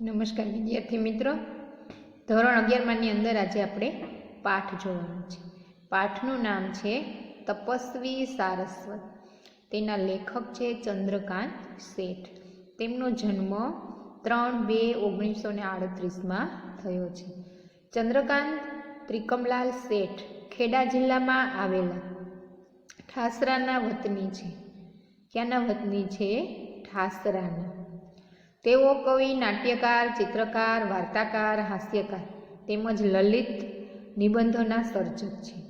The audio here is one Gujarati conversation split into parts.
નમસ્કાર વિદ્યાર્થી મિત્રો. ધોરણ અગિયારમાંની અંદર આજે આપણે પાઠ જોવાનો છે. પાઠનું નામ છે તપસ્વી સારસ્વત તેના લેખક છે ચંદ્રકાંત શેઠ. તેમનો જન્મ ત્રણ બે ઓગણીસો ને આડત્રીસમાં થયો છે. ચંદ્રકાંત ત્રિકમલાલ શેઠ ખેડા જિલ્લામાં આવેલા ઠાસરાના વતની છે. ક્યાંના વતની છે? ઠાસરાના. તેઓ કવિ, નાટ્યકાર, ચિત્રકાર, વાર્તાકાર, હાસ્યકાર તેમજ લલિત નિબંધોના સર્જક છે.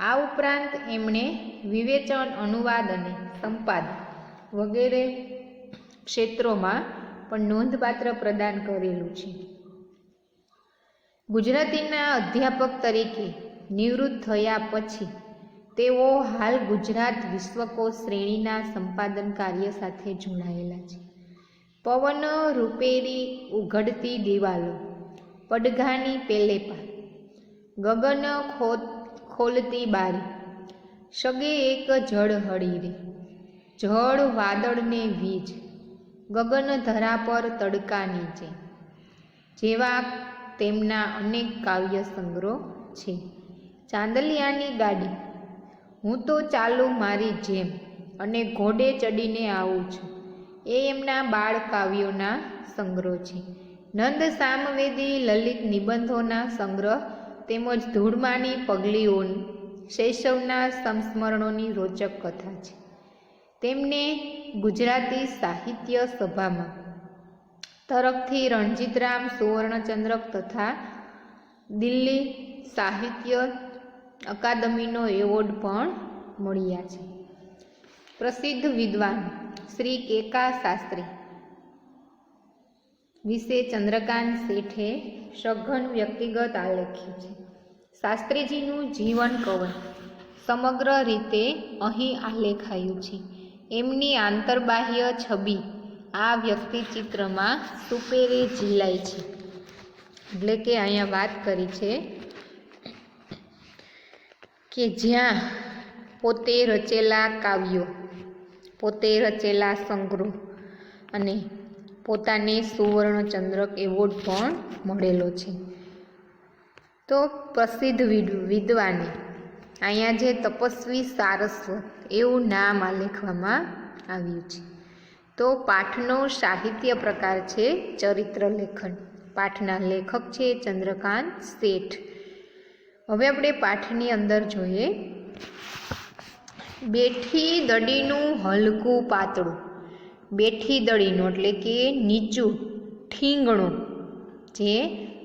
આ ઉપરાંત એમણે વિવેચન, અનુવાદ અને સંપાદન વગેરે ક્ષેત્રોમાં પણ નોંધપાત્ર પ્રદાન કરેલું છે. ગુજરાતીના અધ્યાપક તરીકે નિવૃત્ત થયા પછી તેઓ હાલ ગુજરાત વિશ્વકોશ શ્રેણીના સંપાદન કાર્ય સાથે જોડાયેલા છે. પવન રૂપેરી ઉઘડતી દિવાલો, પડઘાની પેલેપા ગગન ખોત ખોલતી બારી, સગે એક જળ હળી રે, જળ વાદળને વીજ, ગગન ધરા પર તડકા નીચે, જેવા તેમના અનેક કાવ્ય સંગ્રહો છે. ચાંદલિયાની ગાડી, હું તો ચાલુ મારી જેમ અને ઘોડે ચડીને આવું છું. એ એમના બાળ કાવ્યોના સંગ્રહ છે. નંદ સામવેદી લલિત નિબંધોના સંગ્રહ તેમજ ધૂળમાની પગલીઓ શૈશવના સંસ્મરણોની રોચક કથા છે. તેમને ગુજરાતી સાહિત્ય સભામાં તરફથી રણજીતરામ સુવર્ણચંદ્રક તથા દિલ્હી સાહિત્ય અકાદમીનો એવોર્ડ પણ મળ્યા છે. પ્રસિદ્ધ વિદ્વાન શ્રી કેકા શાસ્ત્રી. વિશે ચંદ્રકાંત શેઠે સઘન વ્યક્તિગત આલેખ્યું છે. શાસ્ત્રીજીનું જીવન કવન. સમગ્ર રીતે અહીં આલેખાયું છે. એમની આંતરબાહ્ય છબી આ વ્યક્તિચિત્રમાં સુપેરે ઝીલાય છે. એટલે કે અહીંયા વાત કરી છે કે જ્યાં પોતે રચેલા કાવ્યો પોતે રચેલા સંગ્રહ અને પોતાને સુવર્ણચંદ્રક એવોર્ડ પણ મળેલો છે. તો પ્રસિદ્ધ વિદ્વાને અહીંયા જે તપસ્વી સારસ્વત એવું નામ આલેખવામાં આવ્યું છે. તો પાઠનો સાહિત્ય પ્રકાર છે ચરિત્ર લેખન. પાઠના લેખક છે ચંદ્રકાંત શેઠ. હવે આપણે પાઠની અંદર જોઈએ. બેઠી દડીનું હલકું પાતળું. બેઠી દડીનું એટલે કે નીચું, ઠીંગણું. જે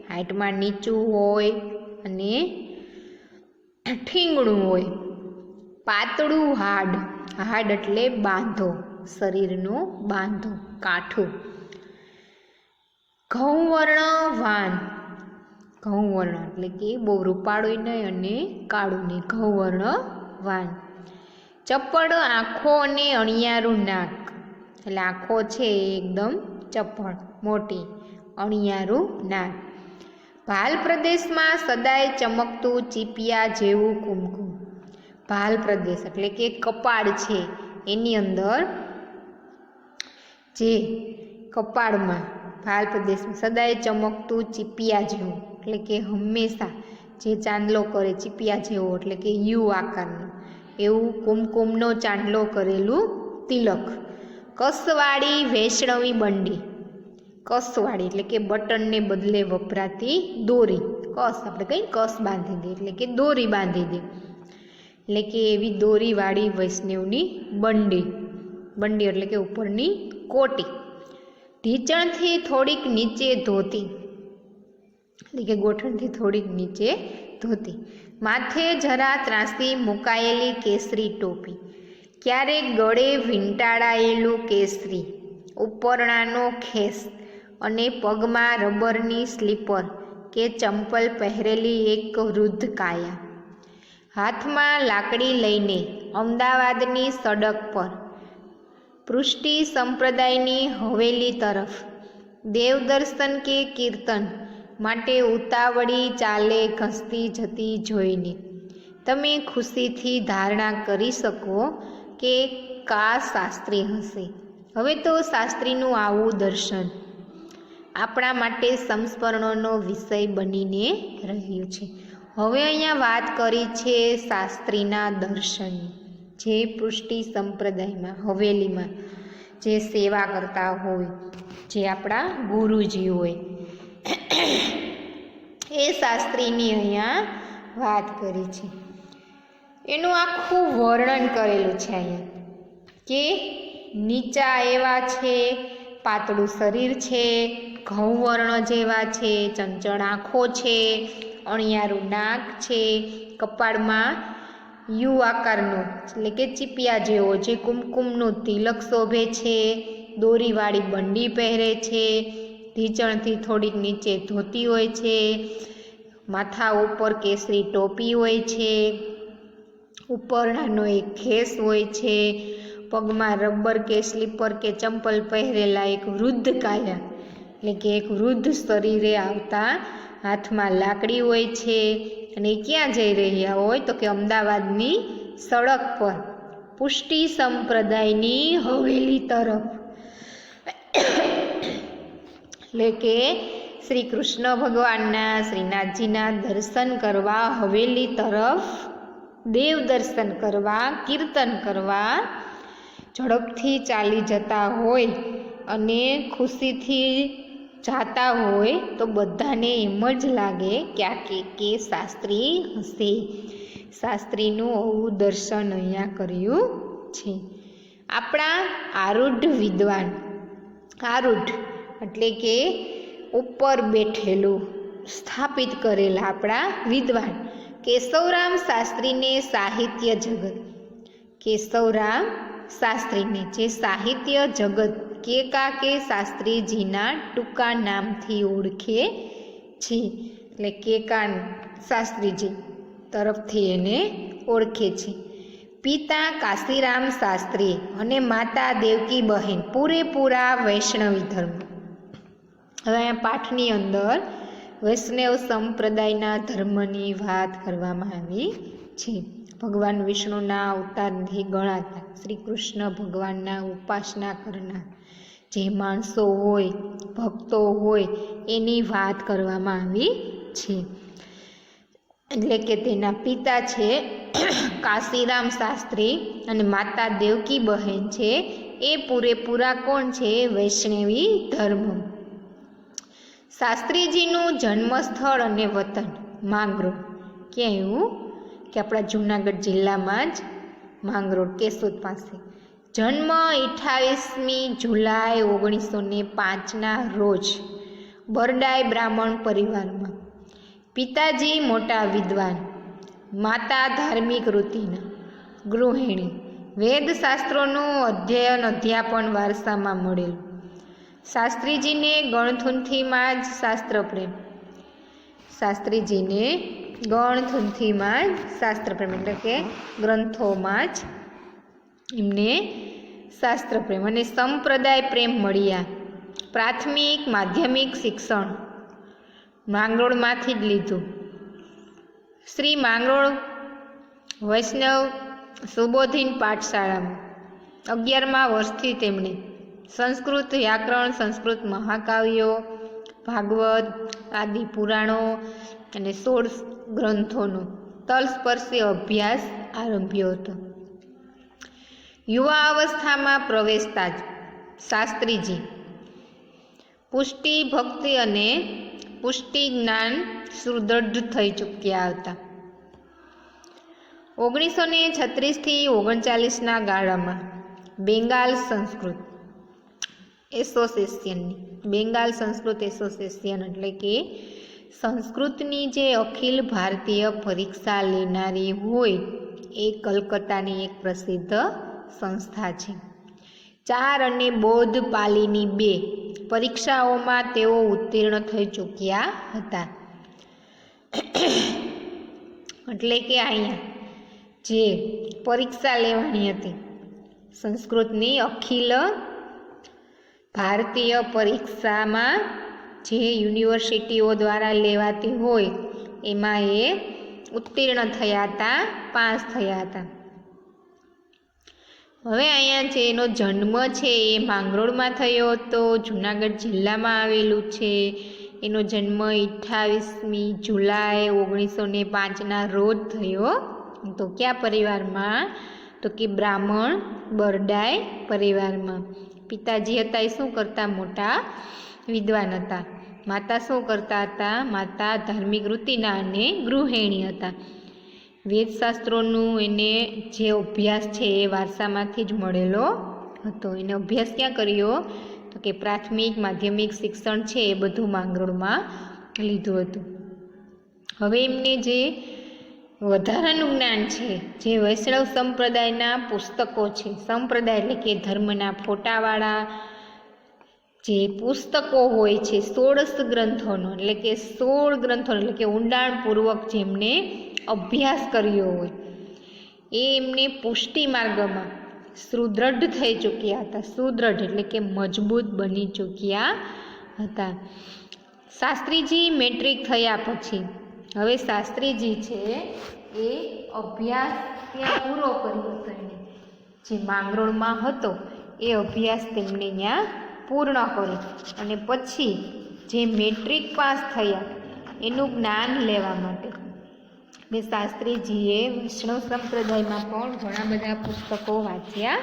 હાઇટમાં નીચું હોય અને ઠીંગણું હોય. પાતળું હાડ. હાડ એટલે બાંધો, શરીરનો બાંધો, કાઠું. ઘઉંવર્ણ વાન. ઘઉંવર્ણ એટલે કે બહુ રૂપાળું નહીં અને કાળું નહીં. ઘઉંવર્ણ વાન. ચપ્પડ આંખો અને અણિયારું નાક. એટલે આંખો છે એકદમ ચપ્પડ, મોટી, અણિયારું નાક. ભાલ પ્રદેશમાં સદાય ચમકતું ચીપિયા જેવું કુમકુમ. ભાલ પ્રદેશ એટલે કે કપાળ છે એની અંદર જે કપાળમાં, ભાલ પ્રદેશમાં સદાય ચમકતું ચીપિયા જેવું. એટલે કે હંમેશા જે ચાંદલો કરે ચીપિયા જેવો, એટલે કે યુ આકારનો. એવું કુમકુમનો ચાંદલો કરેલું તિલક. કસવાળી વૈષ્ણવી બંડી. કસવાળી એટલે કે બટનને બદલે વપરાતી દોરી. કસ, આપણે કંઈ કસ બાંધી દે એટલે કે દોરી બાંધી દે. એટલે કે એવી દોરીવાળી વૈષ્ણવની બંડી. બંડી એટલે કે ઉપરની કોટી. ઢીચણથી થોડીક નીચે ધોતી. એટલે કે ગોઠણથી થોડીક નીચે ધોતી. માથે જરા ત્રાસી મુકાયેલી કેસરી ટોપી. ક્યારેક ગળે વીંટાળાયેલું કેસરી. ઉપરણાનો ખેસ અને પગમાં રબરની સ્લીપર કે ચંપલ પહેરેલી એક વૃદ્ધ કાયા. હાથમાં લાકડી લઈને અમદાવાદની સડક પર. પૃષ્ટિ સંપ્રદાયની હવેલી તરફ. દેવદર્શન કે કીર્તન માટે ઉતાવળી ચાલે, ઘસતી જતી જોઈને. તમે ખુશીથી ધારણા કરી શકો કે કા શાસ્ત્રી હશે. હવે તો શાસ્ત્રીનું આવું દર્શન. આપણા માટે સંસ્મરણોનો વિષય બનીને રહ્યું છે. હવે અહીંયા વાત કરી છે શાસ્ત્રીના દર્શન જે પૃષ્ટિ સંપ્રદાયમાં, હવેલીમાં જે સેવા કરતા હોય, જે આપણા ગુરુજી હોય. એ શાસ્ત્રીની અહીંયા વાત કરી છે. એનું આખું વર્ણન કરેલું છે અહીંયા, કે નીચા એવા છે, પાતળું શરીર છે, ઘઉં વર્ણ જેવા છે, ચંચળ આંખો છે, અણિયારું નાક છે, કપાળમાં યુ આકારનો, એટલે કે ચીપિયા જેવો જે કુમકુમનું તિલક શોભે છે, દોરીવાળી બંડી પહેરે છે ઢીચણથી થોડીક નીચે ધોતી હોય છે. માથા ઉપર કેસરી ટોપી હોય છે. ઉપરણાનો એક ખેસ હોય છે. પગમાં રબર કે સ્લીપર કે ચંપલ પહેરેલા એક વૃદ્ધ કાયા, એટલે કે એક વૃદ્ધ શરીરે આવતા હાથમાં લાકડી હોય છે. અને ક્યાં જઈ રહ્યા હોય તો કે અમદાવાદની સડક પર, પુષ્ટિ સંપ્રદાયની હવેલી તરફ. એટલે કે શ્રી કૃષ્ણ ભગવાનના, શ્રીનાથજીના દર્શન કરવા હવેલી તરફ, દેવ દર્શન કરવા, કીર્તન કરવા ઝડપથી ચાલી જતા હોય અને ખુશીથી જાતા હોય તો બધાને એમ જ લાગે કે આ કે કે શાસ્ત્રી હશે. શાસ્ત્રીનું આવું દર્શન અહીંયા કર્યું છે. આપણા આરૂઢ વિદ્વાન, આરૂઢ એટલે કે ઉપર બેઠેલું, સ્થાપિત કરેલા આપણા વિદ્વાન કેશવરામ શાસ્ત્રીને સાહિત્ય જગત. કેશવરામ શાસ્ત્રીને, જે સાહિત્ય જગત કે કા કે શાસ્ત્રીજીના ટૂંકા નામથી ઓળખે છે. એટલે કે કા શાસ્ત્રીજી તરફથી એને ઓળખે છે. પિતા કાશીરામ શાસ્ત્રી અને માતા દેવકી બહેન, પૂરેપૂરા વૈષ્ણવી ધર્મ. હવે અહીંયા પાઠની અંદર વૈષ્ણવ સંપ્રદાયના ધર્મની વાત કરવામાં આવી છે. ભગવાન વિષ્ણુના અવતારથી ગણાતા શ્રી કૃષ્ણ ભગવાનના ઉપાસના કરનાર જે માણસો હોય, ભક્તો હોય, એની વાત કરવામાં આવી છે. એટલે કે તેના પિતા છે કાશીરામ શાસ્ત્રી અને માતા દેવકી બહેન છે. એ પૂરેપૂરા કોણ છે? વૈષ્ણવી ધર્મ. શાસ્ત્રીજીનું જન્મસ્થળ અને વતન, માંગરોળ. ક્યાં એવું કે આપણા જૂનાગઢ જિલ્લામાં જ માંગરોળ કેશોદ પાસે. જન્મ અઠ્ઠાવીસમી જુલાઈ ઓગણીસો ને પાંચના રોજ બરડાઈ બ્રાહ્મણ પરિવારમાં. પિતાજી મોટા વિદ્વાન, માતા ધાર્મિક વૃત્તિના ગૃહિણી. વેદશાસ્ત્રોનું અધ્યયન અધ્યાપન વારસામાં મળેલું. શાસ્ત્રીજીને ગણથુંથીમાં જ શાસ્ત્ર પ્રેમ શાસ્ત્રીજીને ગણથુંથીમાં જ શાસ્ત્ર પ્રેમ એટલે કે ગ્રંથોમાં જ એમને શાસ્ત્ર પ્રેમ અને સંપ્રદાય પ્રેમ મળ્યા. પ્રાથમિક, માધ્યમિક શિક્ષણ માંગરોળમાંથી જ લીધું. શ્રી માંગરોળ વૈષ્ણવ સુબોધિન પાઠશાળામાં અગિયારમા વર્ષથી તેમણે સંસ્કૃત વ્યાકરણ, સંસ્કૃત મહાકાવ્યો, ભાગવત, આદિ પુરાણો અને સોળ ગ્રંથોનો તલસ્પર્શી અભ્યાસ આરંભ્યો હતો. યુવા અવસ્થામાં પ્રવેશતા જ શાસ્ત્રીજી પુષ્ટિ, ભક્તિ અને પુષ્ટિ જ્ઞાન સુદૃઢ થઈ ચૂક્યા હતા. ઓગણીસો ને છત્રીસથી ઓગણચાલીસના ગાળામાં બેંગાલ સંસ્કૃત એસોસિએશનની બેંગાલ સંસ્કૃત એસોસિએશન એટલે કે સંસ્કૃતની જે અખિલ ભારતીય પરીક્ષા લેનારી હોય એ કલકત્તાની એક પ્રસિદ્ધ સંસ્થા છે. ચાર અને બૌદ્ધ પાલીની બે પરીક્ષાઓમાં તેઓ ઉત્તીર્ણ થઈ ચૂક્યા હતા. એટલે કે અહીંયા, જે પરીક્ષા લેવાની હતી, સંસ્કૃતની અખિલ ભારતીય પરીક્ષામાં જે યુનિવર્સિટીઓ દ્વારા લેવાતી હોય, એમાં એ ઉત્તીર્ણ થયા હતા, પાસ થયા હતા. હવે અહીંયા છે એનો જન્મ છે એ માંગરોળમાં થયો હતો, જુનાગઢ જિલ્લામાં આવેલું છે. એનો જન્મ અઠ્ઠાવીસમી જુલાઈ ઓગણીસો ને પાંચના રોજ થયો. તો કયા પરિવારમાં તો કે બ્રાહ્મણ બરડાઈ પરિવારમાં. પિતાજી હતા એ શું કરતા? મોટા વિદ્વાન હતા. માતા શું કરતા હતા? માતા ધાર્મિક વૃત્તિના અને ગૃહિણી હતા. વેદશાસ્ત્રોનું એને જે અભ્યાસ છે એ વારસામાંથી જ મળેલો હતો. એને અભ્યાસ ક્યાં કર્યો? તો કે પ્રાથમિક, માધ્યમિક શિક્ષણ છે એ બધું માંગરોળમાં લીધું હતું. હવે એમને જે વધારાનું જ્ઞાન છે. જે વૈષ્ણવ સંપ્રદાયના પુસ્તકો છે. સંપ્રદાય એટલે કે ધર્મના ફોટાવાળા જે પુસ્તકો હોય છે, સોળસ ગ્રંથોનો, એટલે કે સોળ ગ્રંથો એટલે કે ઊંડાણપૂર્વક જેમને અભ્યાસ કર્યો હોય. એ એમને પુષ્ટિ માર્ગમાં સુદૃઢ થઈ ચૂક્યા હતા. સુદૃઢ એટલે કે મજબૂત બની ચૂક્યા હતા. શાસ્ત્રીજી મેટ્રિક થયા પછી હવે શાસ્ત્રીજી છે, એ અભ્યાસ ત્યાં પૂરો કર્યો હતો જે માંગરોળમાં હતો, એ અભ્યાસ તેમણે ત્યાં પૂર્ણ કર્યો. અને પછી જે મેટ્રિક પાસ થયા, એનું જ્ઞાન લેવા માટે. ને શાસ્ત્રીજીએ વૈષ્ણવ સંપ્રદાયમાં પણ ઘણા બધા પુસ્તકો વાંચ્યા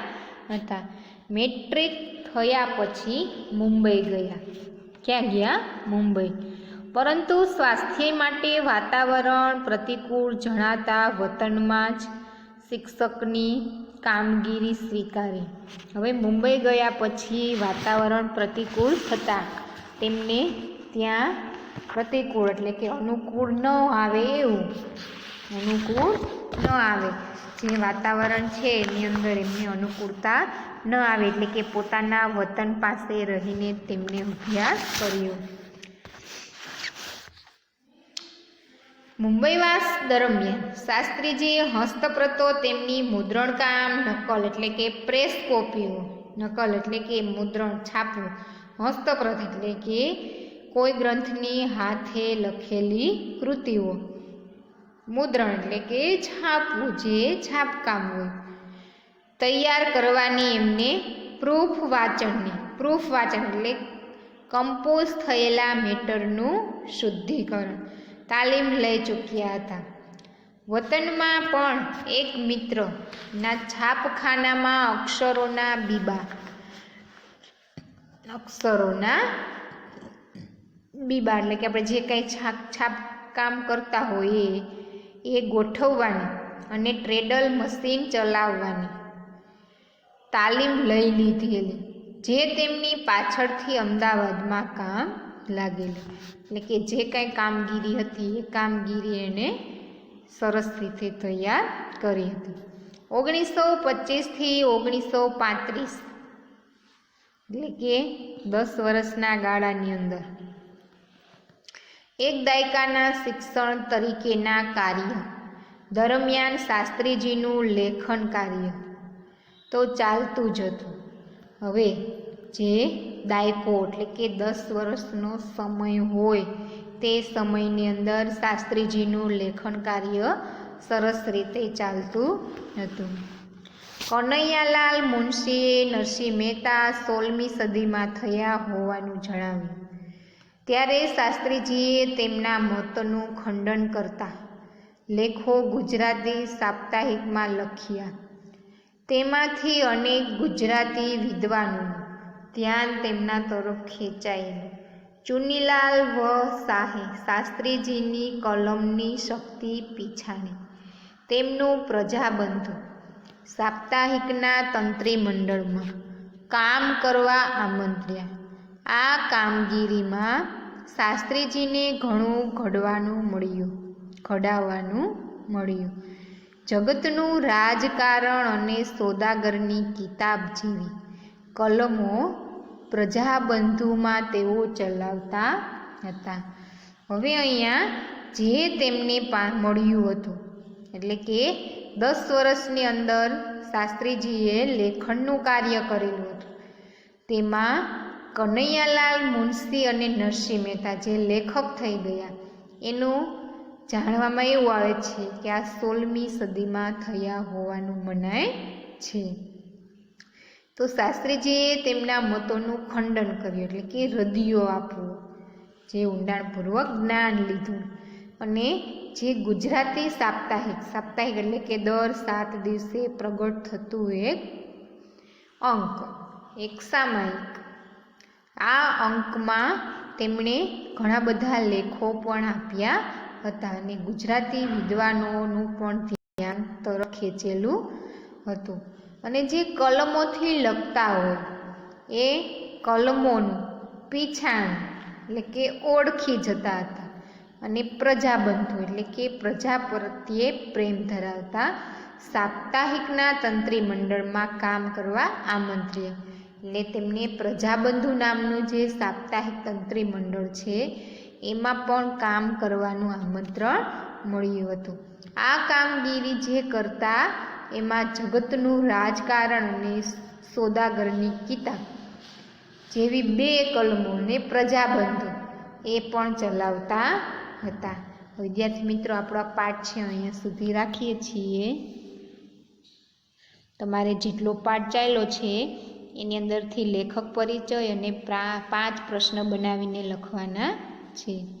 હતા. મેટ્રિક થયા પછી મુંબઈ ગયા. ક્યાં ગયા? મુંબઈ. પરંતુ સ્વાસ્થ્ય માટે વાતાવરણ પ્રતિકૂળ જણાતા વતનમાં જ શિક્ષકની કામગીરી સ્વીકારી. હવે મુંબઈ ગયા પછી વાતાવરણ પ્રતિકૂળ થતાં તેમને ત્યાં પ્રતિકૂળ એટલે કે અનુકૂળ ન આવે એવું. અનુકૂળ ન આવે. જે વાતાવરણ છે એની અંદર એમને અનુકૂળતા ન આવે એટલે કે પોતાના વતન પાસે રહીને તેમને અભ્યાસ કર્યો. મુંબઈવાસ દરમિયાન શાસ્ત્રીજીએ હસ્તપ્રતો તેમની મુદ્રણકામ નકલ એટલે કે પ્રેસ કોપીઓ, નકલ એટલે કે મુદ્રણ છાપવું, હસ્તપ્રત એટલે કે કોઈ ગ્રંથની હાથે લખેલી કૃતિઓ. મુદ્રણ એટલે કે છાપવું, જે છાપકામ હોય. તૈયાર કરવાની એમને પ્રૂફ વાંચનની, પ્રૂફ વાંચન એટલે કમ્પોઝ થયેલા મેટરનું શુદ્ધિકરણ. તાલીમ લઈ ચૂક્યા હતા. વતનમાં પણ એક મિત્ર ના છાપખાનામાં અક્ષરોના બીબા અક્ષરોના બીબા એટલે કે આપણે જે કંઈ છાપ છાપ કામ કરતા હોઈએ, એ ગોઠવવાની અને ટ્રેડલ મશીન ચલાવવાની તાલીમ લઈ લીધેલી. જે તેમની પાછળથી અમદાવાદમાં કામ લાગેલું. એટલે કે જે કાંઈ કામગીરી હતી, એ કામગીરી એણે સરસ રીતે તૈયાર કરી હતી. ઓગણીસો પચીસથી ઓગણીસો પાંત્રીસ, એટલે કે દસ વર્ષના ગાળાની અંદર. એક દાયકાના શિક્ષણ તરીકેના કાર્ય દરમિયાન શાસ્ત્રીજીનું લેખન કાર્ય તો ચાલતું જ હતું. હવે જે દાયકો એટલે કે દસ વર્ષનો સમય હોય તે સમયની અંદર શાસ્ત્રીજીનું લેખન કાર્ય સરસ રીતે ચાલતું હતું. કનૈયાલાલ મુનશીએ નરસિંહ મહેતા સોળમી સદીમાં થયા હોવાનું જણાવ્યું. ત્યારે શાસ્ત્રીજીએ તેમના મતનું ખંડન કરતા લેખો ગુજરાતી સાપ્તાહિકમાં લખ્યા. તેમાંથી અનેક ગુજરાતી વિદ્વાનોનું ધ્યાન તેમના તરફ ખેંચાયેલું. ચુનીલાલ વ શાહે શાસ્ત્રીજીની કલમની શક્તિ પીછાણી. તેમનું પ્રજાબંધુ. સાપ્તાહિકના તંત્રી મંડળમાં કામ કરવા આમંત્ર્યા. આ કામગીરીમાં શાસ્ત્રીજીને ઘણું ઘડવાનું મળ્યું, ઘડાવવાનું મળ્યું. જગતનું રાજકારણ અને સોદાગરની કિતાબ જેવી કલમો પ્રજાબંધુમાં તેઓ ચલાવતા હતા. હવે અહીંયા જે તેમને મળ્યું હતું, એટલે કે દસ વર્ષની અંદર શાસ્ત્રીજીએ લેખનનું કાર્ય કરેલું હતું. તેમાં કનૈયાલાલ મુનશી અને નરસિંહ મહેતા જે લેખક થઈ ગયા, એનું જાણવામાં એવું આવે છે કે આ સોળમી સદીમાં થયા હોવાનું મનાય છે. તો શાસ્ત્રીજીએ તેમના મતોનું ખંડન કર્યું, એટલે કે રદિયો આપવો, જે ઊંડાણપૂર્વક જ્ઞાન લીધું. અને જે ગુજરાતી સાપ્તાહિક સાપ્તાહિક એટલે કે દર સાત દિવસે પ્રગટ થતું એક અંક, એક સામાયિક. આ અંકમાં તેમણે ઘણા બધા લેખો પણ આપ્યા હતા અને ગુજરાતી વિદ્વાનોનું પણ ધ્યાન તરફ ખેંચેલું હતું. અને જે કલમોથી લખતા હોય, એ કલમોનું, પીછાણ, એટલે કે ઓળખી જતા હતા. અને પ્રજાબંધુ, એટલે કે પ્રજા પ્રત્યે પ્રેમ ધરાવતા સાપ્તાહિકના તંત્રી મંડળમાં કામ કરવા આમંત્ર્ય. એટલે તેમને પ્રજાબંધુ નામનું જે સાપ્તાહિક તંત્રી મંડળ છે, એમાં પણ કામ કરવાનું આમંત્રણ મળ્યું હતું. આ કામગીરી જે કરતા એમાં જગતનું રાજકારણ અને સોદાગરની કિતાબ જેવી બે કલમો ને પ્રજાબંધુ એ પણ ચલાવતા હતા. વિદ્યાર્થી મિત્રો, આપણો પાઠ છે, અહીંયા સુધી રાખીએ છીએ. તમારે જેટલો પાઠ ચાલ્યો છે, એની અંદરથી લેખક પરિચય અને પાંચ પ્રશ્ન બનાવીને લખવાના છે.